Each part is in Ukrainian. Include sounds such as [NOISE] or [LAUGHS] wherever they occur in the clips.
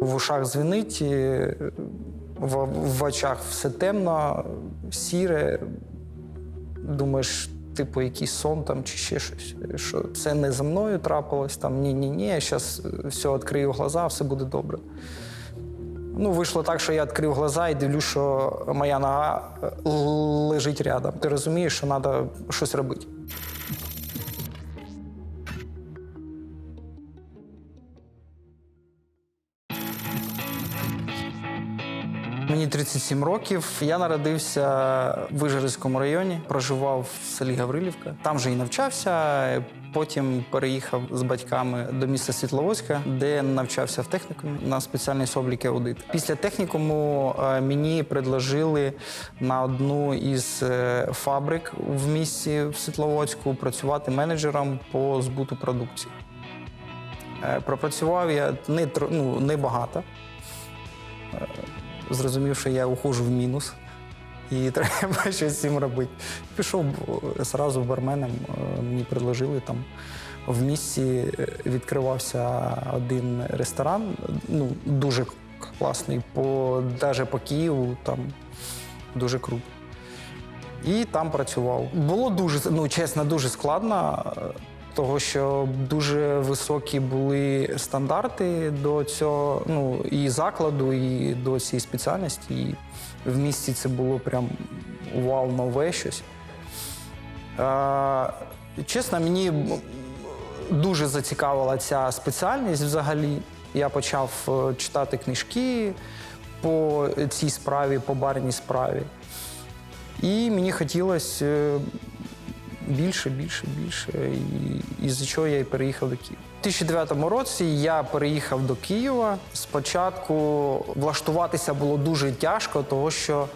В ушах дзвенить, і в, в очах все темно, сіре. Думаєш, типу, якийсь сон там чи ще щось. Що це не за мною трапилось, там ні-ні-ні, я зараз все відкрию глаза, все буде добре. Ну, вийшло так, що я відкрив глаза і дивлюсь, що моя нога е, лежить рядом. Ти розумієш, що треба щось робити. 37 років. Я народився в Вижгородському районі, проживав в селі Гаврилівка. Там же і навчався. Потім переїхав з батьками до міста Світловодська, де навчався в технікумі на спеціальність обліки аудит. Після технікуму е, мені предложили на одну із е, фабрик в місті в Світловодську працювати менеджером по збуту продукції. Е, Пропрацював я не, ну, не багато зрозумів, що я ухожу в мінус. І [LAUGHS] треба щось з цим робити. Пішов е, зразу барменом, е, мені предложили там в місті е, відкривався один ресторан, ну, дуже класний, по, навіть по Києву, там дуже круто. І там працював. Було дуже, ну чесно, дуже складно, того що дуже високі були стандарти до цього, ну і закладу, і до цієї спеціальності. І в місті це було прям вау, нове щось. Е, чесно, мені дуже зацікавила ця спеціальність взагалі. Я почав е, читати книжки по цій справі, по барній справі. І мені хотілося е, більше, більше, більше. І, за чого я і переїхав до Києва. У 2009 році я переїхав до Києва. Спочатку влаштуватися було дуже тяжко, тому що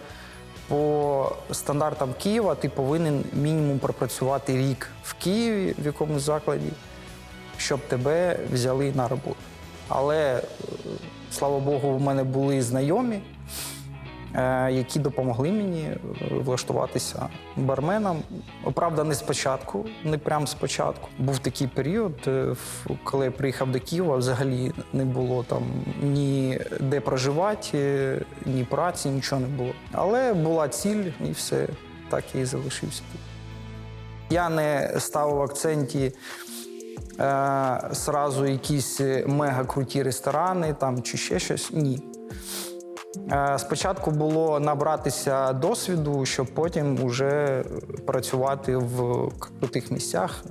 по стандартам Києва ти повинен мінімум пропрацювати рік в Києві в якомусь закладі, щоб тебе взяли на роботу. Але, е, слава Богу, в мене були знайомі, які допомогли мені е, влаштуватися барменом. Правда, не спочатку, не прямо спочатку. Був такий період, е, коли я приїхав до Києва, взагалі не було там ні де проживати, е, ні праці, нічого не було. Але була ціль, і все, так і залишився тут. Я не ставив акценті е, сразу якісь мега круті ресторани там, чи ще щось. Ні. Е, Спочатку було набратися досвіду, щоб потім вже працювати в крутих місцях.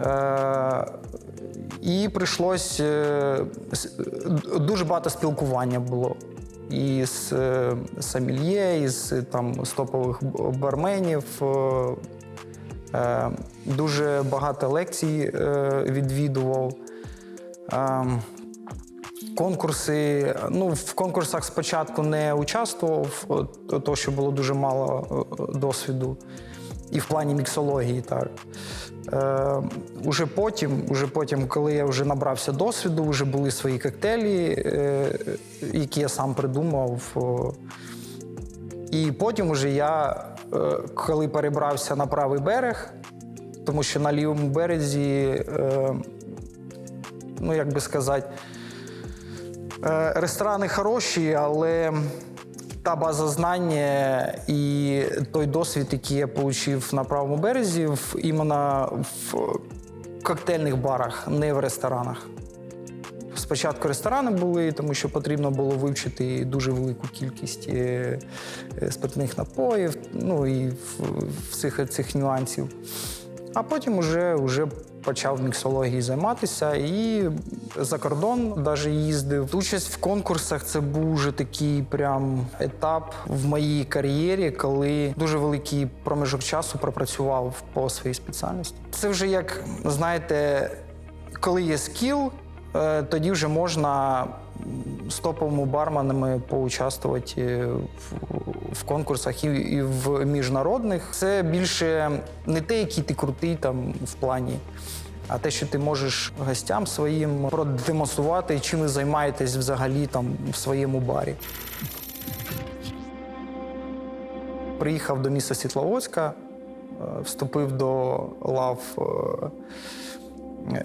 Е, І прийшлось е, дуже багато спілкування було. І з сомельє, і з там, з топових барменів. Дуже багато лекцій відвідував. Конкурси. Ну, в конкурсах спочатку не участвував, то, що було дуже мало е, досвіду. І в плані міксології, так. Е, уже потім, уже потім, коли я вже набрався досвіду, вже були свої коктейлі, е, які я сам придумав. І потім уже я, е, коли перебрався на правий берег, тому що на лівому березі, е, ну як би сказати, Ресторани хороші, але та база знання і той досвід, який я отримав на правому березі, іменно в коктейльних барах, не в ресторанах. Спочатку ресторани були, тому що потрібно було вивчити дуже велику кількість е, е, спиртних напоїв, ну і в- цих нюансів. А потім вже, вже почав міксологією займатися і за кордон навіть їздив. Участь в конкурсах це був вже такий прям етап в моїй кар'єрі, коли дуже великий проміжок часу пропрацював по своїй спеціальності. Це вже як знаєте, коли є скіл, е, тоді вже можна з топовими барменами поучаствувати в, в конкурсах і, в міжнародних. Це більше не те, який ти крутий там в плані. А те, що ти можеш гостям своїм продемонструвати, чим ви займаєтесь взагалі там в своєму барі. Приїхав до міста Світловодська, е, вступив до лав е,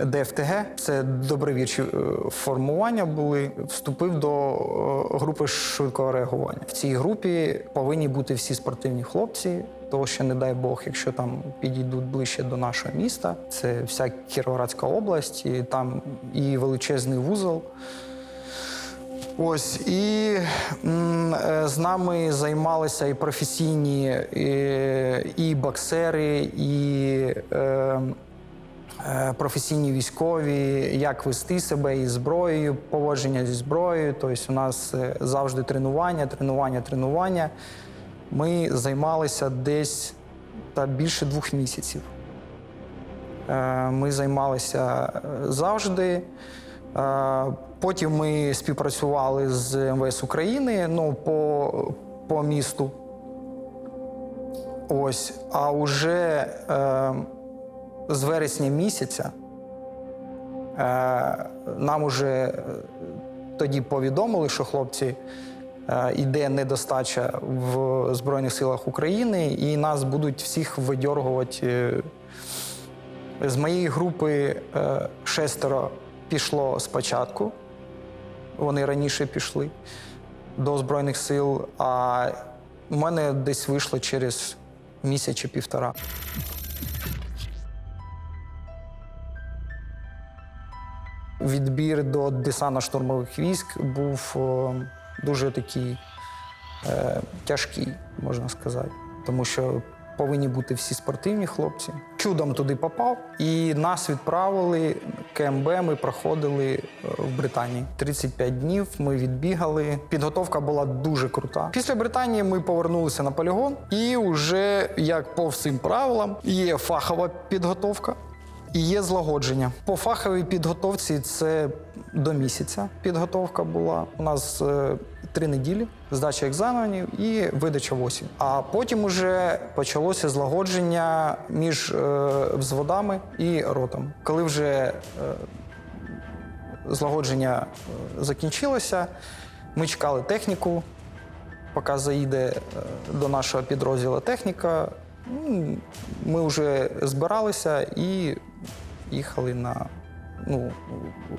ДФТГ, це добровільчі е, формування були. Вступив до е, групи швидкого реагування. В цій групі повинні бути всі спортивні хлопці. Того, що не дай Бог, якщо там підійдуть ближче до нашого міста, це вся Кіровоградська область, і там і величезний вузол. Ось і м, е, з нами займалися і професійні і, і боксери, і е, професійні військові, як вести себе із зброєю, поводження зі зброєю. Тобто у нас е, завжди тренування, тренування, тренування. Ми займалися десь та більше двох місяців. Е, Ми займалися е, завжди. Е, Потім ми співпрацювали з МВС України ну, по, по місту. Ось. А вже е, з вересня місяця е, нам уже е, тоді повідомили, що хлопці е, йде недостача в Збройних силах України, і нас будуть всіх видьоргувати. з моєї групи шестеро пішло спочатку. Вони раніше пішли до Збройних сил, а в мене десь вийшло через місяць чи півтора. Відбір до десантно-штурмових військ був дуже такий е, тяжкий, можна сказати, тому що повинні бути всі спортивні хлопці. Чудом туди попав, і нас відправили КМБ. Ми проходили е, в Британії. 35 днів ми відбігали. Підготовка була дуже крута. Після Британії ми повернулися на полігон, і вже як по всім правилам є фахова підготовка. І є злагодження. По фаховій підготовці це до місяця підготовка була. У нас е, три неділі, здача екзаменів і видача в. А потім уже почалося злагодження між е, взводами і ротом. Коли вже е, злагодження закінчилося, ми чекали техніку, поки заїде до нашого підрозділу техніка. Ми вже збиралися і їхали на ну,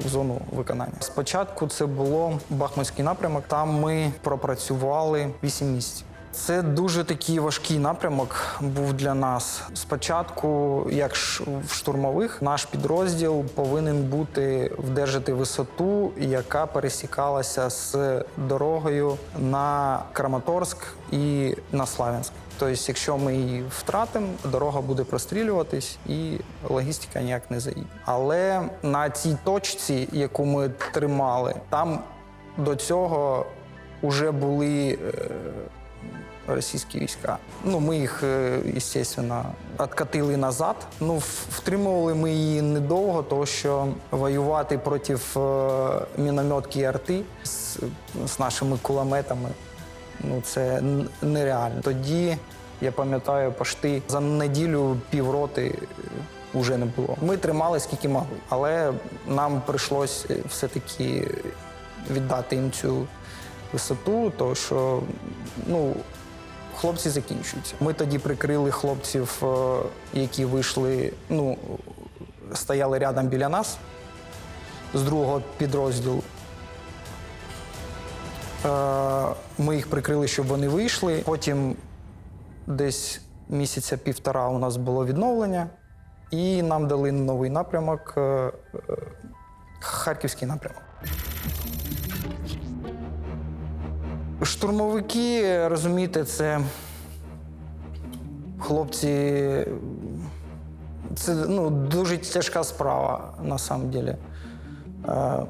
зону виконання. Спочатку це було Бахмутський напрямок. Там ми пропрацювали 8 місяців. Це дуже такий важкий напрямок був для нас. Спочатку, як в штурмових, наш підрозділ повинен бути вдержати висоту, яка пересікалася з дорогою на Краматорськ і на Славянськ. Тобто, якщо ми її втратимо, дорога буде прострілюватись і логістика ніяк не заїде. Але на цій точці, яку ми тримали, там до цього вже були е, російські війська. Ну, ми їх, е, звісно, відкатили назад. Ну, втримували ми її недовго, тому що воювати проти е, мінометки і арти з, з нашими кулеметами ну, це нереально. Тоді, я пам'ятаю, пошти за неділю півроти вже не було. Ми тримали скільки могли, але нам прийшлось е, все-таки віддати їм цю висоту, тому що ну, хлопці закінчуються. Ми тоді прикрили хлопців, е, які вийшли, ну, стояли рядом біля нас з другого підрозділу. Е, Ми їх прикрили, щоб вони вийшли. Потім десь місяця півтора у нас було відновлення, і нам дали новий напрямок е, Харківський напрямок. Штурмовики, розумієте, це хлопці. Це ну, дуже тяжка справа на самом деле. Е,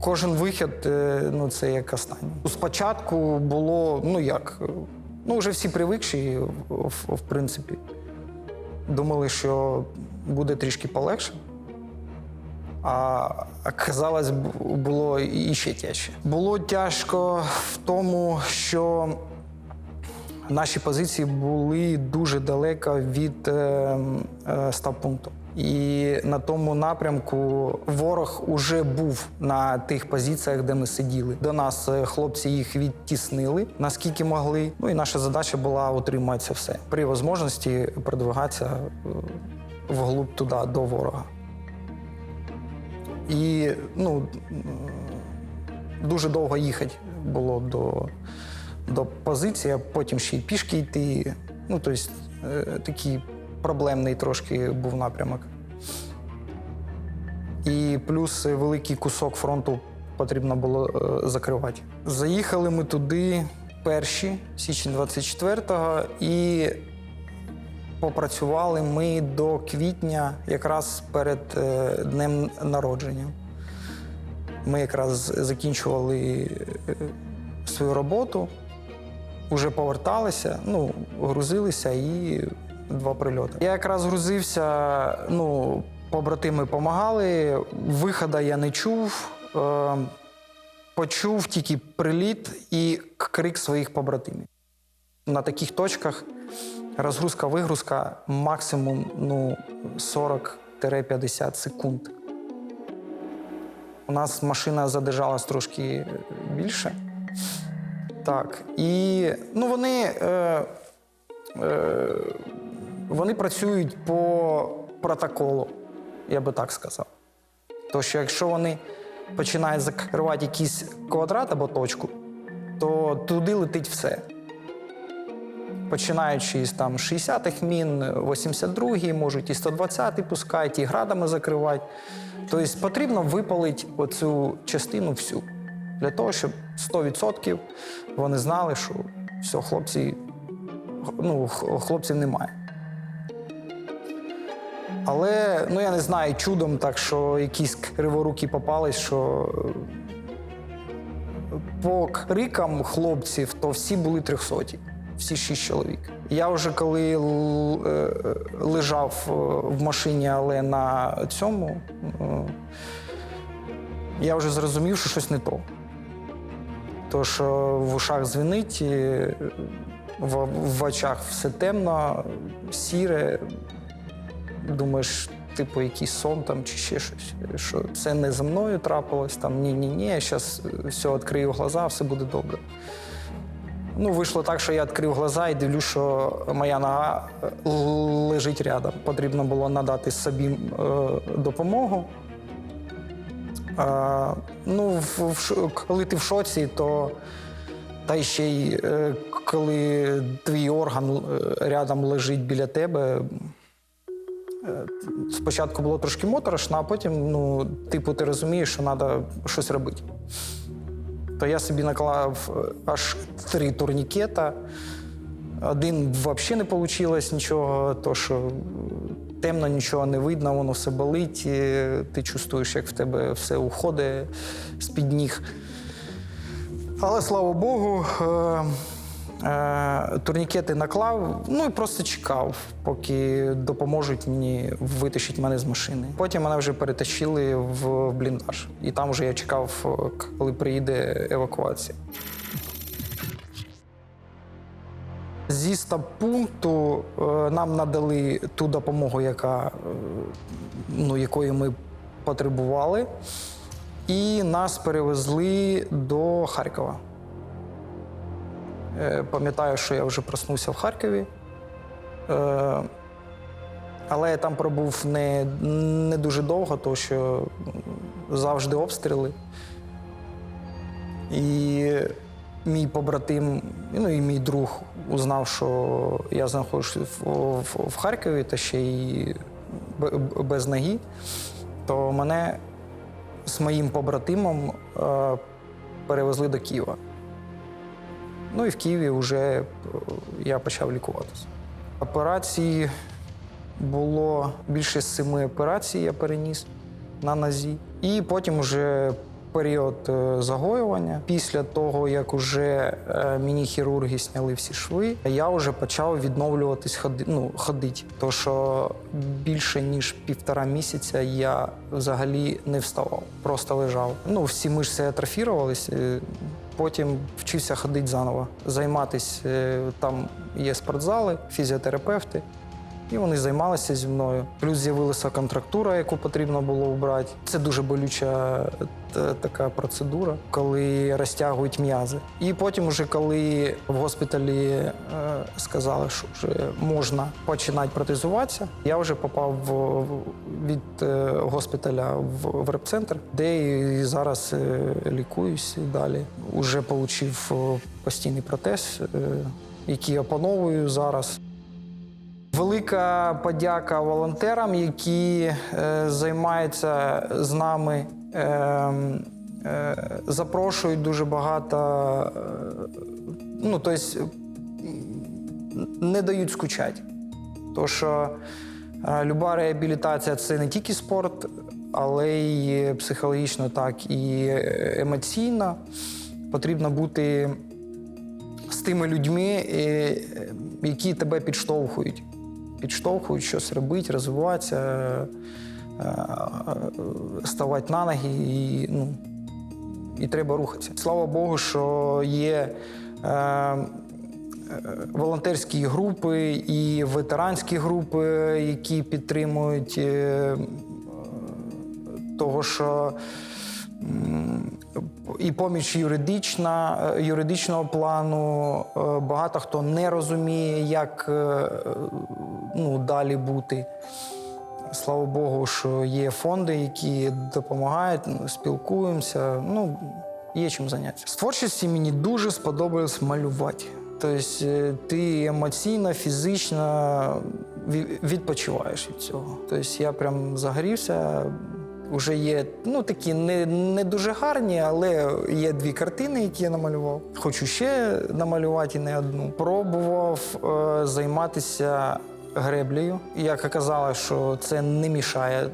Кожен вихід е, ну, це як останній. Спочатку було, ну як, ну вже всі привикші, в, в принципі. Думали, що буде трішки полегше. А оказалось, б- було і ще тяжче. Було тяжко в тому, що наші позиції були дуже далеко від е, е, стаб-пункту. І на тому напрямку ворог уже був на тих позиціях, де ми сиділи. До нас е, хлопці їх відтіснили наскільки могли. Ну і наша задача була утримати це все при можливості продвигатися е, вглуб туди до ворога. І ну, дуже довго їхати було до, до позиції, а потім ще й пішки йти. Ну, тобто, такий проблемний трошки був напрямок. І плюс великий кусок фронту потрібно було е, закривати. Заїхали ми туди перші, січень 24-го, і попрацювали ми до квітня, якраз перед е, днем народження. Ми якраз закінчували е, свою роботу, вже поверталися, ну, грузилися і два прильоти. Я якраз грузився, ну, побратими допомагали, виходу я не чув. Е, почув тільки приліт і крик своїх побратимів. На таких точках розгрузка-вигрузка максимум ну, 40-50 секунд. У нас машина задержалась трошки більше. Так. І ну, вони, е, е, вони працюють по протоколу, я би так сказав. То що якщо вони починають закривати якийсь квадрат або точку, то туди летить все. Починаючи з там 60-х мін, 82-гі, можуть і 120-й пускають, і градами закривати. Тобто потрібно випалити оцю частину всю для того, щоб 100% вони знали, що все, хлопці, ну, хлопців немає. Але ну я не знаю, чудом так, що якісь криворукі попались, що е, по крикам хлопців, то всі були трьохсоті, всі шість чоловік. Я вже коли е, лежав е, в машині, але на цьому, е, я вже зрозумів, що щось не то. То, що в ушах дзвенить, і в, в очах все темно, сіре, думаєш, типу, якийсь сон там чи ще щось. Що це не за мною трапилось, там ні-ні-ні, я зараз все відкрию глаза, все буде добре. Ну, вийшло так, що я відкрив глаза і дивлюсь, що моя нога е, лежить рядом. Потрібно було надати собі е, допомогу. А, ну, в, в, коли ти в шоці, то та ще й е, коли твій орган е, рядом лежить біля тебе, спочатку було трошки моторошно, а потім, ну, типу, ти розумієш, що треба щось робити. То я собі наклав е, аж три турнікета. Один взагалі не вийшло нічого, то що темно, нічого не видно, воно все болить. і Ти чувствуєш, як в тебе все уходить з-під ніг. Але слава Богу, е, турнікети наклав, ну і просто чекав, поки допоможуть мені витащити мене з машини. Потім мене вже перетащили в бліндаж. І там вже я чекав, е, коли приїде евакуація. Зі стаб-пункту е, нам надали ту допомогу, яка, е, ну, якої ми потребували, і нас перевезли до Харкова. Е, Пам'ятаю, що я вже проснувся в Харкові. Е, Але я там пробув не, не дуже довго, тому що завжди обстріли. І мій побратим, ну і мій друг узнав, що я знаходжусь в, в, в Харкові та ще й без ноги, то мене з моїм побратимом е, перевезли до Києва. Ну і в Києві вже е, я почав лікуватися. Операції було більше семи операцій, я переніс на нозі. І потім вже період е, загоювання. Після того, як вже е, мені хірурги зняли всі шви, я вже почав відновлюватись ходи, ну, ходити. То що більше ніж півтора місяця я взагалі не вставав, просто лежав. Ну, всі мишці атрофірувалися. Потім вчився ходити заново, займатися. е, Там є спортзали, фізіотерапевти. І вони займалися зі мною. Плюс з'явилася контрактура, яку потрібно було вбрати. Це дуже болюча така процедура, коли розтягують м'язи. І потім, уже коли в госпіталі е, сказали, що вже можна починати протезуватися, я вже попав від е, госпіталя в, репцентр, де і зараз е, лікуюсь далі. Уже отримав постійний протез, е, який опановую зараз. Велика подяка волонтерам, які е, займаються з нами, е, е, запрошують дуже багато, е, ну тобто не дають скучати. Тому що е, люба реабілітація це не тільки спорт, але й психологічно, так і емоційно. Потрібно бути з тими людьми, е, які тебе підштовхують. Підштовхують щось робити, розвиватися, е, е, ставати на ноги і, ну, і треба рухатися. Слава Богу, що є е, е, волонтерські групи і ветеранські групи, які підтримують е, того, що і поміч юридична, е, юридичного плану. Е, Багато хто не розуміє, як е, ну, далі бути. Слава Богу, що є фонди, які допомагають, ну, спілкуємося. Ну, є чим зайнятися. З творчості мені дуже сподобалось малювати. Тобто е, ти емоційно, фізично відпочиваєш від цього. Тобто я прям загорівся. Уже є ну, такі не, не дуже гарні, але є дві картини, які я намалював. Хочу ще намалювати не одну. Пробував е, займатися греблею. Як оказалось, що це не мішає,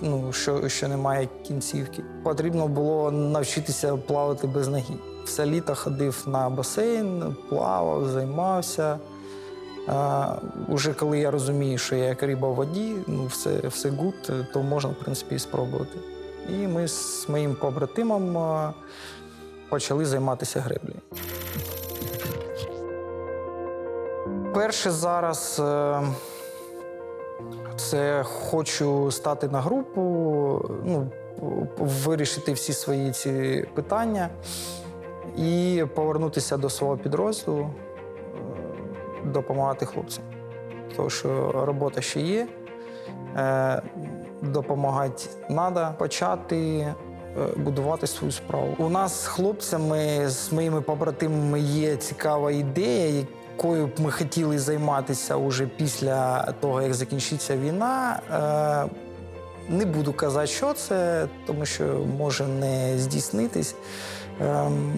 ну, що, що немає кінцівки. Потрібно було навчитися плавати без ноги. Все літо ходив на басейн, плавав, займався. А, уже коли я розумію, що я як риба в воді, ну все, все гуд, то можна, в принципі, і спробувати. І ми з моїм побратимом почали займатися греблею. Перше зараз е, це хочу стати на групу, ну, вирішити всі свої ці питання і повернутися до свого підрозділу, е, допомагати хлопцям. Тому що робота ще є, е, допомагати треба почати будувати свою справу. У нас з хлопцями, з моїми побратимами є цікава ідея, якою б ми хотіли займатися уже після того, як закінчиться війна. Е, Не буду казати, що це, тому що може не здійснитись. Ем,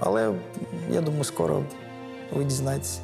Але я думаю, скоро ви дізнаєтесь.